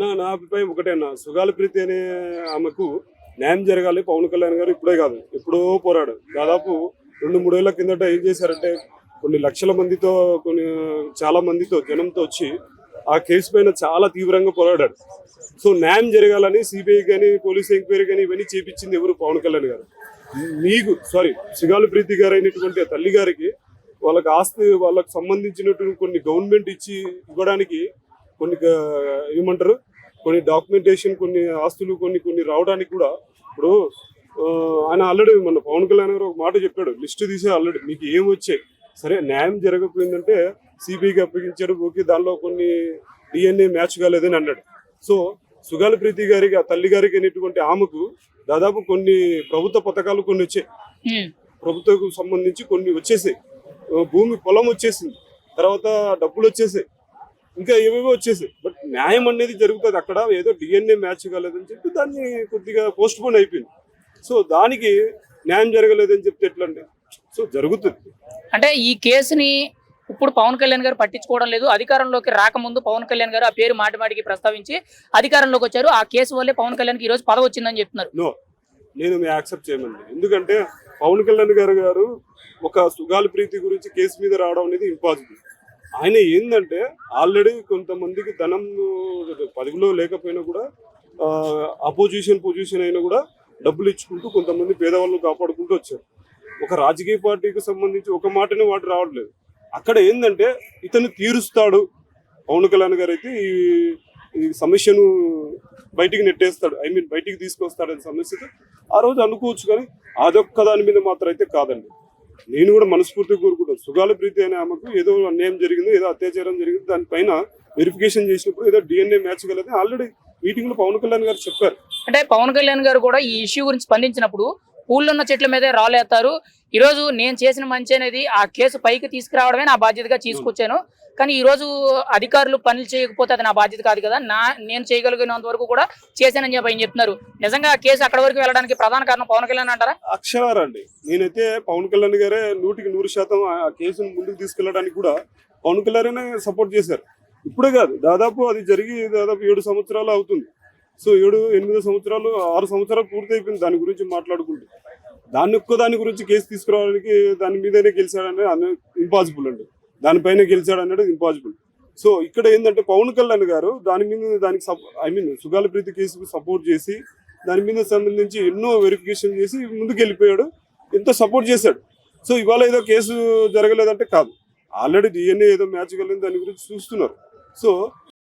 అన్న నా అభిప్రాయం ఒకటే అన్న. సుగాల ప్రీతి అనే ఆమెకు న్యాయం జరగాలి. పవన్ కళ్యాణ్ గారు ఇప్పుడే కాదు ఎప్పుడో పోరాడు దాదాపు రెండు మూడేళ్ళ కిందట ఏం చేశారంటే కొన్ని లక్షల మందితో కొన్ని చాలా మందితో జనంతో వచ్చి ఆ కేసు పైన చాలా తీవ్రంగా పోరాడాడు సో న్యాయం జరగాలని సిబిఐ కానీ పోలీస్ ఎంక్వైరీ కానీ ఇవన్నీ చేపించింది ఎవరు? పవన్ కళ్యాణ్ గారు. మీకు సారీ సుగాల ప్రీతి గారు అయినటువంటి తల్లి గారికి వాళ్ళకి ఆస్తి వాళ్ళకి సంబంధించినటువంటి కొన్ని గవర్నమెంట్ ఇచ్చి ఇవ్వడానికి కొన్ని ఏమంటారు? కొన్ని డాక్యుమెంటేషన్ కొన్ని ఆస్తులు కొన్ని కొన్ని రావడానికి కూడా ఇప్పుడు ఆయన ఆల్రెడీ మన పవన్ కళ్యాణ్ గారు ఒక మాట చెప్పాడు లిస్ట్ తీసే ఆల్రెడీ మీకు ఏం వచ్చాయి సరే న్యాయం జరగకపోయిందంటే సిబిఐకి అప్పగించాడు ఓకే దానిలో కొన్ని డిఎన్ఏ మ్యాచ్ కాలేదని అన్నాడు. సో సుగాల ప్రీతి గారికి ఆ తల్లి గారికి అనేటువంటి ఆమెకు దాదాపు కొన్ని ప్రభుత్వ పథకాలు కొన్ని వచ్చాయి. ప్రభుత్వకు సంబంధించి కొన్ని వచ్చేసాయి. భూమి పొలం వచ్చేసింది. తర్వాత డబ్బులు వచ్చేసాయి. ఇంకా ఏవేవో వచ్చేసాయి బట్ న్యాయం అనేది జరుగుతుంది అక్కడ. ఏదో డిఎన్ఏ మ్యాచ్ కాలేదని చెప్పి దాన్ని కొద్దిగా పోస్ట్ పోన్ అయిపోయింది. సో దానికి న్యాయం జరగలేదని చెప్తే ఎట్లా అంటే సో జరుగుతుంది. అంటే ఈ కేసుని ఇప్పుడు పవన్ కళ్యాణ్ గారు పట్టించుకోవడం లేదు. అధికారంలోకి రాకముందు పవన్ కళ్యాణ్ గారు ఆ పేరు మాటి మాటికి ప్రస్తావించి అధికారంలోకి వచ్చారు. ఆ కేసు వల్లే పవన్ కళ్యాణ్కి ఈ రోజు పదవి వచ్చిందని చెప్తున్నారు. నో నేను మీ యాక్సెప్ట్ చేయమండి. ఎందుకంటే పవన్ కళ్యాణ్ గారు గారు ఒక సుగాలి ప్రీతి గురించి కేసు మీద రావడం అనేది ఇంపాసిబుల్ ఆయన ఏంటంటే ఆల్రెడీ కొంతమందికి ధనం పదవిలో లేకపోయినా కూడా అపోజిషన్ పొజిషన్ అయినా కూడా డబ్బులు ఇచ్చుకుంటూ కొంతమంది పేదవాళ్ళను కాపాడుకుంటూ వచ్చారు. ఒక రాజకీయ పార్టీకి సంబంధించి ఒక మాటనే వాటి రావట్లేదు. అక్కడ ఏంటంటే ఇతను తీరుస్తాడు. పవన్ కళ్యాణ్ గారు అయితే ఈ ఈ సమస్యను బయటికి నెట్టేస్తాడు. ఐ మీన్ బయటికి తీసుకొస్తాడు అనే సమస్యతో ఆ రోజు అనుకోవచ్చు కానీ అదొక్క దాని మీద మాత్రం అయితే కాదండి. నేను కూడా మనస్ఫూర్తిగా కోరుకుంటాను. సుగాల ప్రీతి అనే ఆమెకు ఏదో అన్యాయం జరిగింది ఏదో అత్యాచారం జరిగింది. దానిపైన వెరిఫికేషన్ చేసినప్పుడు ఏదో డిఎన్ఏ మ్యాచ్ కలిగితే ఆల్రెడీ మీటింగ్లో పవన్ కళ్యాణ్ గారు చెప్పారు. అంటే పవన్ కళ్యాణ్ గారు కూడా ఈ ఇష్యూ గురించి స్పందించినప్పుడు ఉన్న చెట్ల మీదే రాలేస్తారు ఈ రోజు నేను చేసిన మంచి అనేది ఆ కేసు పైకి తీసుకురావడమే నా బాధ్యతగా తీసుకొచ్చాను. కానీ ఈ రోజు అధికారులు పనులు చేయకపోతే అది నా బాధ్యత కాదు కదా. నా నేను చేయగలిగినంత వరకు కూడా చేశానని చెప్పి ఆయన చెప్తున్నారు. నిజంగా ఆ కేసు అక్కడ వరకు వెళ్ళడానికి ప్రధాన కారణం పవన్ కళ్యాణ్ అంటారా? అక్షరారండి. నేనైతే పవన్ కళ్యాణ్ గారే నూటికి నూరు శాతం ఆ కేసును ముందుకు తీసుకెళ్ళడానికి కూడా పవన్ కళ్యాణ్ సపోర్ట్ చేశారు. ఇప్పుడే కాదు దాదాపు అది జరిగి దాదాపు ఏడు సంవత్సరాలు అవుతుంది. సో ఏడు ఎనిమిది సంవత్సరాలు ఆరు సంవత్సరాలు పూర్తి అయిపోయింది దాని గురించి మాట్లాడుకుంటూ. దాన్ని ఒక్క దాని గురించి కేసు తీసుకురావడానికి దాని మీదనే గెలిచాడనేది ఇంపాసిబుల్ అండి. దానిపైన గెలిచాడు అనేది ఇంపాసిబుల్ సో ఇక్కడ ఏంటంటే పవన్ కళ్యాణ్ గారు దాని మీద దానికి ఐ మీన్ సుగాల ప్రీతి కేసుకు సపోర్ట్ చేసి దాని మీద సంబంధించి ఎన్నో వెరిఫికేషన్ చేసి ముందుకు వెళ్ళిపోయాడు ఎంతో సపోర్ట్ చేశాడు. సో ఇవాళ ఏదో కేసు జరగలేదంటే కాదు. ఆల్రెడీ డిఎన్ఏ ఏదో మ్యాచ్ కలిగింది దాని గురించి చూస్తున్నారు. సో